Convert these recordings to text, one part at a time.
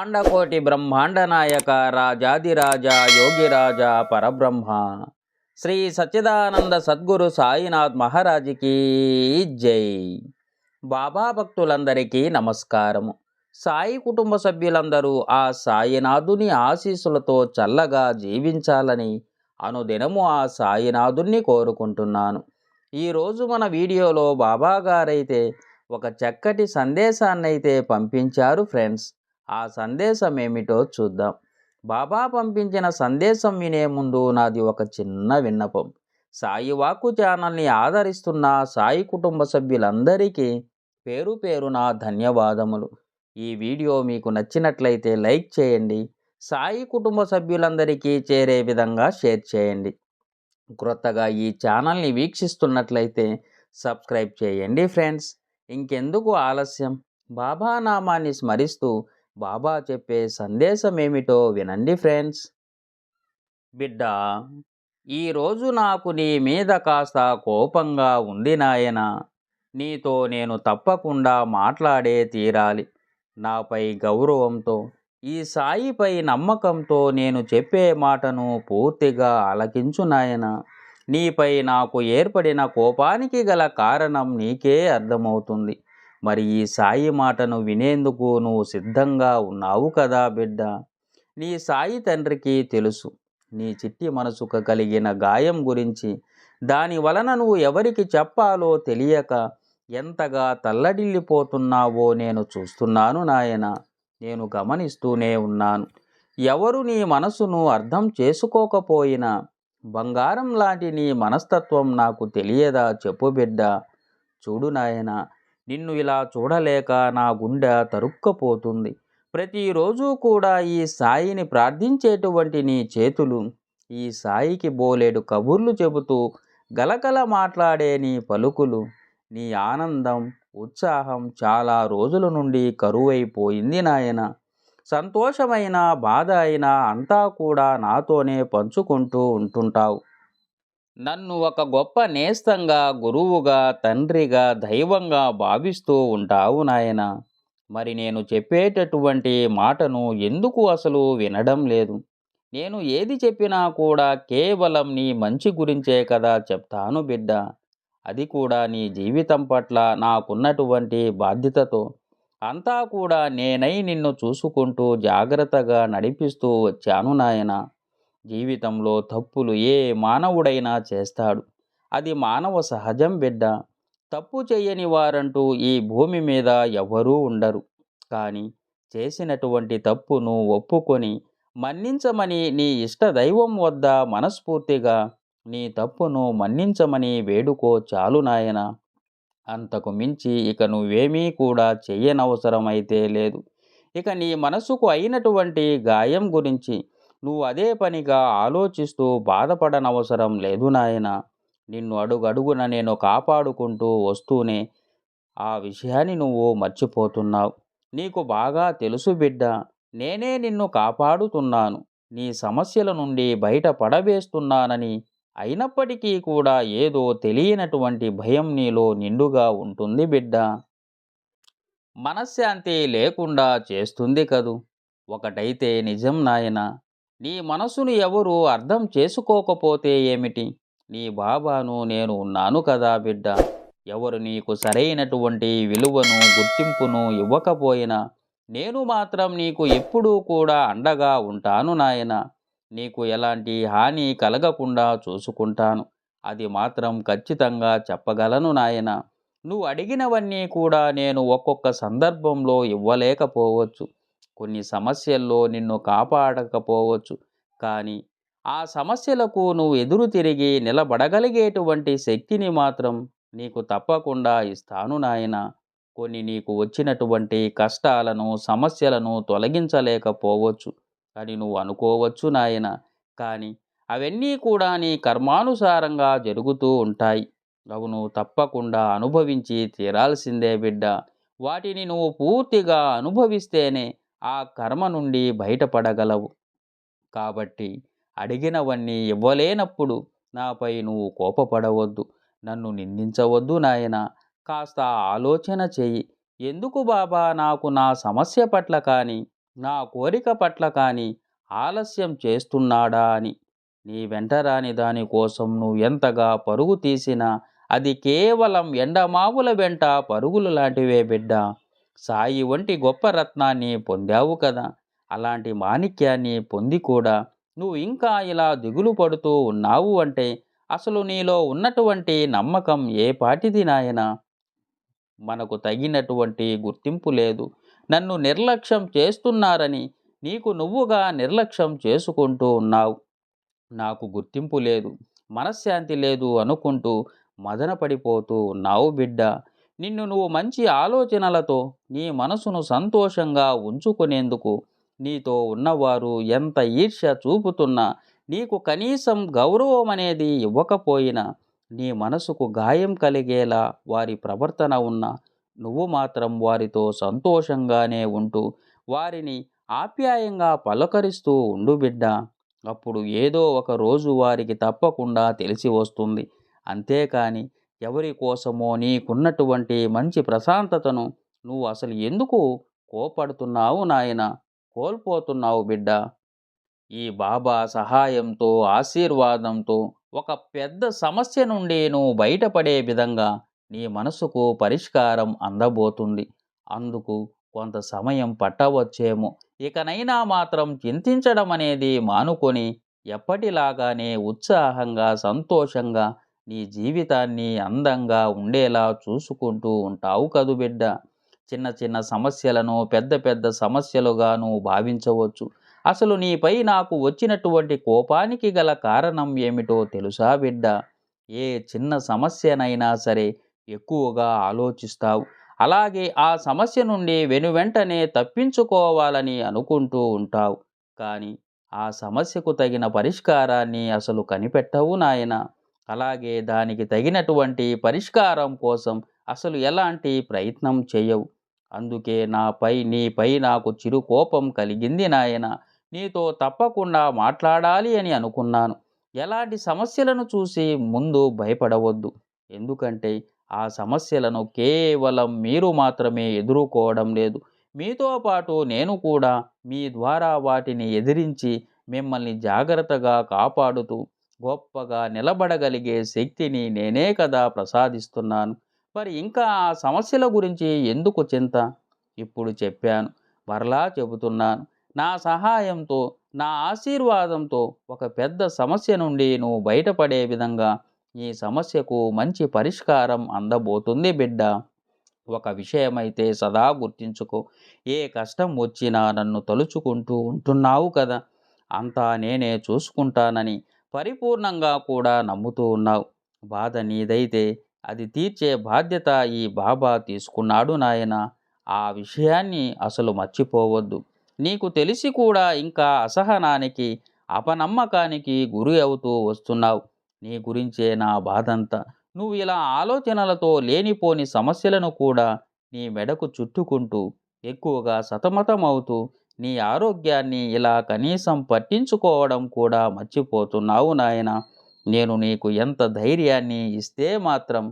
అఖిలాండకోటి బ్రహ్మాండ నాయక రాజాదిరాజ యోగిరాజ పరబ్రహ్మ. శ్రీ సచ్చిదానంద సద్గురు సాయినాథ్ మహారాజుకి జై. బాబా భక్తులందరికీ నమస్కారము. సాయి కుటుంబ సభ్యులందరూ ఆ సాయినాథుని ఆశీస్సులతో చల్లగా జీవించాలని అనుదినము ఆ సాయినాథుణ్ణి కోరుకుంటున్నాను. ఈరోజు మన వీడియోలో బాబా గారైతే ఒక చక్కటి సందేశాన్నైతే పంపించారు ఫ్రెండ్స్. ఆ సందేశం ఏమిటో చూద్దాం. బాబా పంపించిన సందేశం వినే ముందు నాది ఒక చిన్న విన్నపం. సాయివాక్కు ఛానల్ని ఆదరిస్తున్న సాయి కుటుంబ సభ్యులందరికీ పేరు పేరున ధన్యవాదములు. ఈ వీడియో మీకు నచ్చినట్లయితే లైక్ చేయండి. సాయి కుటుంబ సభ్యులందరికీ చేరే విధంగా షేర్ చేయండి. క్రొత్తగా ఈ ఛానల్ని వీక్షిస్తున్నట్లయితే సబ్స్క్రైబ్ చేయండి ఫ్రెండ్స్. ఇంకెందుకు ఆలస్యం? బాబా నామాన్ని స్మరిస్తూ బాబా చెప్పే సందేశం ఏమిటో వినండి ఫ్రెండ్స్. బిడ్డ ఈరోజు నాకు నీ మీద కాస్త కోపంగా ఉంది నాయన. నీతో నేను తప్పకుండా మాట్లాడే తీరాలి. నాపై గౌరవంతో ఈ సాయిపై నమ్మకంతో నేను చెప్పే మాటను పూర్తిగా ఆలకించు నాయన. నీపై నాకు ఏర్పడిన కోపానికి గల కారణం నీకే అర్థమవుతుంది. మరి ఈ సాయి మాటను వినేందుకు నువ్వు సిద్ధంగా ఉన్నావు కదా బిడ్డ? నీ సాయి తండ్రికి తెలుసు. నీ చిట్టి మనసుకు కలిగిన గాయం గురించి. దాని వలన నువ్వు ఎవరికి చెప్పాలో తెలియక ఎంతగా తల్లడిల్లిపోతున్నావో నేను చూస్తున్నాను నాయన. నేను గమనిస్తూనే ఉన్నాను. ఎవరు నీ మనసును అర్థం చేసుకోకపోయినా బంగారం లాంటి నీ మనస్తత్వం నాకు తెలియదా చెప్పు బిడ్డ? చూడు నాయనా నిన్ను ఇలా చూడలేక నా గుండె తరుక్కపోతుంది. ప్రతిరోజు కూడా ఈ సాయిని ప్రార్థించేటువంటి నీ చేతులు ఈ సాయికి బోలేడు కబుర్లు చెబుతూ గలగల మాట్లాడే నీ పలుకులు నీ ఆనందం ఉత్సాహం చాలా రోజుల నుండి కరువైపోయింది నాయన. సంతోషమైన బాధ అయినా అంతా కూడా నాతోనే పంచుకుంటూ ఉంటుంటావు. నన్ను ఒక గొప్ప నేస్తంగా గురువుగా తండ్రిగా దైవంగా భావిస్తూ ఉంటావు నాయన. మరి నేను చెప్పేటటువంటి మాటను ఎందుకు అసలు వినడం లేదు? నేను ఏది చెప్పినా కూడా కేవలం నీ మంచి గురించే కదా చెప్తాను బిడ్డ. అది కూడా నీ జీవితం పట్ల నాకున్నటువంటి బాధ్యతతో. అంతా కూడా నేనై నిన్ను చూసుకుంటూ జాగ్రత్తగా నడిపిస్తూ వచ్చాను నాయనా. జీవితంలో తప్పులు ఏ మానవుడైనా చేస్తాడు. అది మానవ సహజం బిడ్డ. తప్పు చేయని వారంటూ ఈ భూమి మీద ఎవరూ ఉండరు. కానీ చేసినటువంటి తప్పును ఒప్పుకొని మన్నించమని నీ ఇష్ట దైవం వద్ద మనస్ఫూర్తిగా నీ తప్పును మన్నించమని వేడుకో చాలు నాయన. అంతకు మించి ఇక నువ్వేమీ కూడా చెయ్యనవసరమైతే లేదు. ఇక నీ మనసుకు అయినటువంటి గాయం గురించి నువ్వు అదే పనిగా ఆలోచిస్తూ బాధపడనవసరం లేదు నాయన. నిన్ను అడుగడుగున నేను కాపాడుకుంటూ వస్తూనే ఆ విషయాన్ని నువ్వు మర్చిపోతున్నావు. నీకు బాగా తెలుసు బిడ్డ నేనే నిన్ను కాపాడుతున్నాను. నీ సమస్యల నుండి బయట పడవేస్తున్నానని అయినప్పటికీ కూడా ఏదో తెలియనటువంటి భయం నీలో నిండుగా ఉంటుంది బిడ్డ. మనశ్శాంతి లేకుండా చేస్తుంది కదూ. ఒకటైతే నిజం నాయన నీ మనసును ఎవరు అర్థం చేసుకోకపోతే ఏమిటి? నీ బాబాను నేను ఉన్నాను కదా బిడ్డ. ఎవరు నీకు సరైనటువంటి విలువను గుర్తింపును ఇవ్వకపోయినా నేను మాత్రం నీకు ఎప్పుడూ కూడా అండగా ఉంటాను నాయన. నీకు ఎలాంటి హాని కలగకుండా చూసుకుంటాను. అది మాత్రం ఖచ్చితంగా చెప్పగలను నాయన. నువ్వు అడిగినవన్నీ కూడా నేను ఒక్కొక్క సందర్భంలో ఇవ్వలేకపోవచ్చు. కొన్ని సమస్యల్లో నిన్ను కాపాడకపోవచ్చు. కానీ ఆ సమస్యలకు నువ్వు ఎదురు తిరిగి నిలబడగలిగేటువంటి శక్తిని మాత్రం నీకు తప్పకుండా ఇస్తాను నాయన. కొన్ని నీకు వచ్చినటువంటి కష్టాలను సమస్యలను తొలగించలేకపోవచ్చు అని నువ్వు అనుకోవచ్చు నాయన. కానీ అవన్నీ కూడా నీ కర్మానుసారంగా జరుగుతూ ఉంటాయి. అవును తప్పకుండా అనుభవించి తీరాల్సిందే బిడ్డ. వాటిని నువ్వు పూర్తిగా అనుభవిస్తేనే ఆ కర్మ నుండి బయటపడగలవు. కాబట్టి అడిగినవన్నీ ఇవ్వలేనప్పుడు నాపై నువ్వు కోపపడవద్దు నన్ను నిందించవద్దు నాయన. కాస్త ఆలోచన చెయ్యి. ఎందుకు బాబా నాకు నా సమస్య పట్ల కానీ నా కోరిక పట్ల కానీ ఆలస్యం చేస్తున్నాడా అని? నీ వెంటరాని దానికోసం నువ్వు ఎంతగా పరుగు తీసినా అది కేవలం ఎండమావుల వెంట పరుగులు లాంటివే బిడ్డ. సాయి వంటి గొప్ప రత్నాన్ని పొందావు కదా. అలాంటి మాణిక్యాన్ని పొంది కూడా నువ్వు ఇంకా ఇలా దిగులు పడుతూ ఉన్నావు అంటే అసలు నీలో ఉన్నటువంటి నమ్మకం ఏ పాటిది నాయనా? మనకు తగినటువంటి గుర్తింపు లేదు. నన్ను నిర్లక్ష్యం చేస్తున్నారని నీకు నువ్వుగా నిర్లక్ష్యం చేసుకుంటూ ఉన్నావు. నాకు గుర్తింపు లేదు. మనశ్శాంతి లేదు అనుకుంటూ మదన పడిపోతూ ఉన్నావు బిడ్డ. నిన్ను నువ్వు మంచి ఆలోచనలతో నీ మనసును సంతోషంగా ఉంచుకునేందుకు నీతో ఉన్నవారు ఎంత ఈర్ష్య చూపుతున్నా నీకు కనీసం గౌరవం అనేది ఇవ్వకపోయినా నీ మనసుకు గాయం కలిగేలా వారి ప్రవర్తన ఉన్నా నువ్వు మాత్రం వారితో సంతోషంగానే ఉంటూ వారిని ఆప్యాయంగా పలకరిస్తూ ఉండు బిడ్డ. అప్పుడు ఏదో ఒక రోజు వారికి తప్పకుండా తెలిసి వస్తుంది. అంతేకాని ఎవరి కోసమో నీకున్నటువంటి మంచి ప్రశాంతతను నువ్వు అసలు ఎందుకు కోపడుతున్నావు నాయన? కోల్పోతున్నావు బిడ్డ. ఈ బాబా సహాయంతో ఆశీర్వాదంతో ఒక పెద్ద సమస్య నుండి నువ్వు బయటపడే విధంగా నీ మనసుకు పరిష్కారం అందబోతుంది. అందుకు కొంత సమయం పట్టవచ్చేమో. ఇకనైనా మాత్రం చింతించడం అనేది మానుకొని ఎప్పటిలాగానే ఉత్సాహంగా సంతోషంగా నీ జీవితాన్ని అందంగా ఉండేలా చూసుకుంటూ ఉంటావు కదు బిడ్డ. చిన్న చిన్న సమస్యలను పెద్ద పెద్ద సమస్యలుగాను భావించవచ్చు. అసలు నీపై నాకు వచ్చినటువంటి కోపానికి గల కారణం ఏమిటో తెలుసా బిడ్డ? ఏ చిన్న సమస్యనైనా సరే ఎక్కువగా ఆలోచిస్తావు. అలాగే ఆ సమస్య నుండి వెనువెంటనే తప్పించుకోవాలని అనుకుంటూ ఉంటావు. కానీ ఆ సమస్యకు తగిన పరిష్కారాన్ని అసలు కనిపెట్టవు నాయన. అలాగే దానికి తగినటువంటి పరిష్కారం కోసం అసలు ఎలాంటి ప్రయత్నం చేయవు. అందుకే నాపై నీపై నాకు చిరు కోపం కలిగింది నాయన. నీతో తప్పకుండా మాట్లాడాలి అని అనుకున్నాను. ఎలాంటి సమస్యలను చూసి ముందు భయపడవద్దు. ఎందుకంటే ఆ సమస్యలను కేవలం మీరు మాత్రమే ఎదుర్కోవడం లేదు. మీతో పాటు నేను కూడా మీ ద్వారా వాటిని ఎదిరించి మిమ్మల్ని జాగ్రత్తగా కాపాడుతూ గొప్పగా నిలబడగలిగే శక్తిని నేనే కదా ప్రసాదిస్తున్నాను. మరి ఇంకా ఆ సమస్యల గురించి ఎందుకు చింత? ఇప్పుడు చెప్పాను. మరలా చెబుతున్నాను. నా సహాయంతో నా ఆశీర్వాదంతో ఒక పెద్ద సమస్య నుండి నువ్వు బయటపడే విధంగా ఈ సమస్యకు మంచి పరిష్కారం అందబోతుంది బిడ్డ. ఒక విషయమైతే సదా గుర్తించుకో. ఏ కష్టం వచ్చినా నన్ను తలుచుకుంటూ ఉంటున్నావు కదా. అంతా నేనే చూసుకుంటానని పరిపూర్ణంగా కూడా నమ్ముతూ ఉన్నావు. బాధ నీదైతే అది తీర్చే బాధ్యత ఈ బాబా తీసుకున్నాడు నాయన. ఆ విషయాన్ని అసలు మర్చిపోవద్దు. నీకు తెలిసి కూడా ఇంకా అసహనానికి అపనమ్మకానికి గురి అవుతూ వస్తున్నావు. నీ గురించే నా బాధంతా. నువ్వు ఇలా ఆలోచనలతో లేనిపోని సమస్యలను కూడా నీ మెడకు చుట్టుకుంటూ ఎక్కువగా సతమతమవుతూ నీ ఆరోగ్యాన్ని ఇలా కనీసం పట్టించుకోవడం కూడా మర్చిపోతున్నావు నాయన. నేను నీకు ఎంత ధైర్యాన్ని ఇస్తే మాత్రం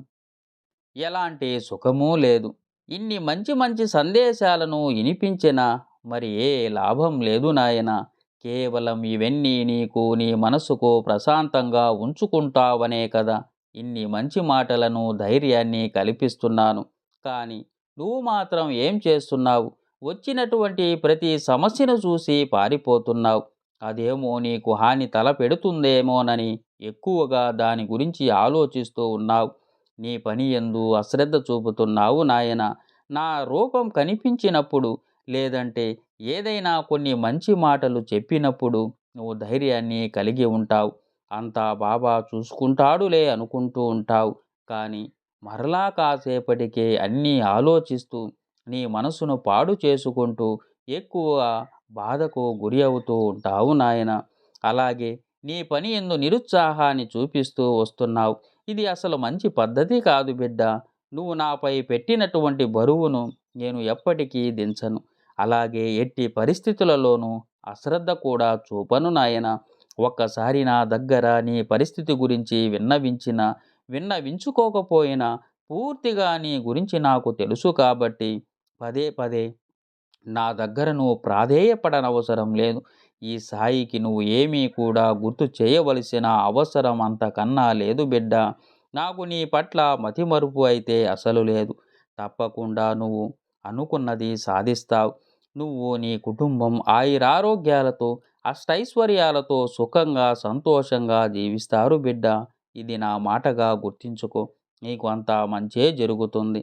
ఎలాంటి సుఖమూ లేదు. ఇన్ని మంచి మంచి సందేశాలను వినిపించినా మరి ఏ లాభం లేదు నాయన. కేవలం ఇవన్నీ నీకు నీ మనసుకు ప్రశాంతంగా ఉంచుకుంటావనే కదా. ఇన్ని మంచి మాటలను ధైర్యాన్ని కల్పిస్తున్నాను. కానీ నువ్వు మాత్రం ఏం చేస్తున్నావు? వచ్చినటువంటి ప్రతి సమస్యను చూసి పారిపోతున్నావు. అదేమో నీకు హాని తలపెడుతుందేమోనని ఎక్కువగా దాని గురించి ఆలోచిస్తూ ఉన్నావు. నీ పని ఎందు అశ్రద్ధ చూపుతున్నావు నాయన. నా రూపం కనిపించినప్పుడు లేదంటే ఏదైనా కొన్ని మంచి మాటలు చెప్పినప్పుడు నువ్వు ధైర్యాన్ని కలిగి ఉంటావు. అంతా బాబా చూసుకుంటాడులే అనుకుంటూ ఉంటావు. కానీ మరలా కాసేపటికే అన్నీ ఆలోచిస్తూ నీ మనసును పాడు చేసుకుంటూ ఎక్కువ బాధకు గురి అవుతూ ఉంటావు నాయన. అలాగే నీ పని ఎందు నిరుత్సాహాన్ని చూపిస్తూ వస్తున్నావు. ఇది అసలు మంచి పద్ధతి కాదు బిడ్డ. నువ్వు నాపై పెట్టినటువంటి బరువును నేను ఎప్పటికీ దించను. అలాగే ఎట్టి పరిస్థితులలోనూ అశ్రద్ధ కూడా చూపను నాయన. ఒక్కసారి నా దగ్గర నీ పరిస్థితి గురించి విన్నవించిన విన్నవించుకోకపోయినా పూర్తిగా నీ గురించి నాకు తెలుసు కాబట్టి పదే పదే నా దగ్గర నువ్వు ప్రాధేయపడనవసరం లేదు. ఈ సాయికి నువ్వు ఏమీ కూడా గుర్తు చేయవలసిన అవసరం అంతకన్నా లేదు బిడ్డ. నాకు నీ పట్ల మతిమరుపు అయితే అసలు లేదు. తప్పకుండా నువ్వు అనుకున్నది సాధిస్తావు. నువ్వు నీ కుటుంబం ఆయురారోగ్యాలతో అష్టైశ్వర్యాలతో సుఖంగా సంతోషంగా జీవిస్తారు బిడ్డ. ఇది నా మాటగా గుర్తించుకో. నీకు అంతా మంచే జరుగుతుంది.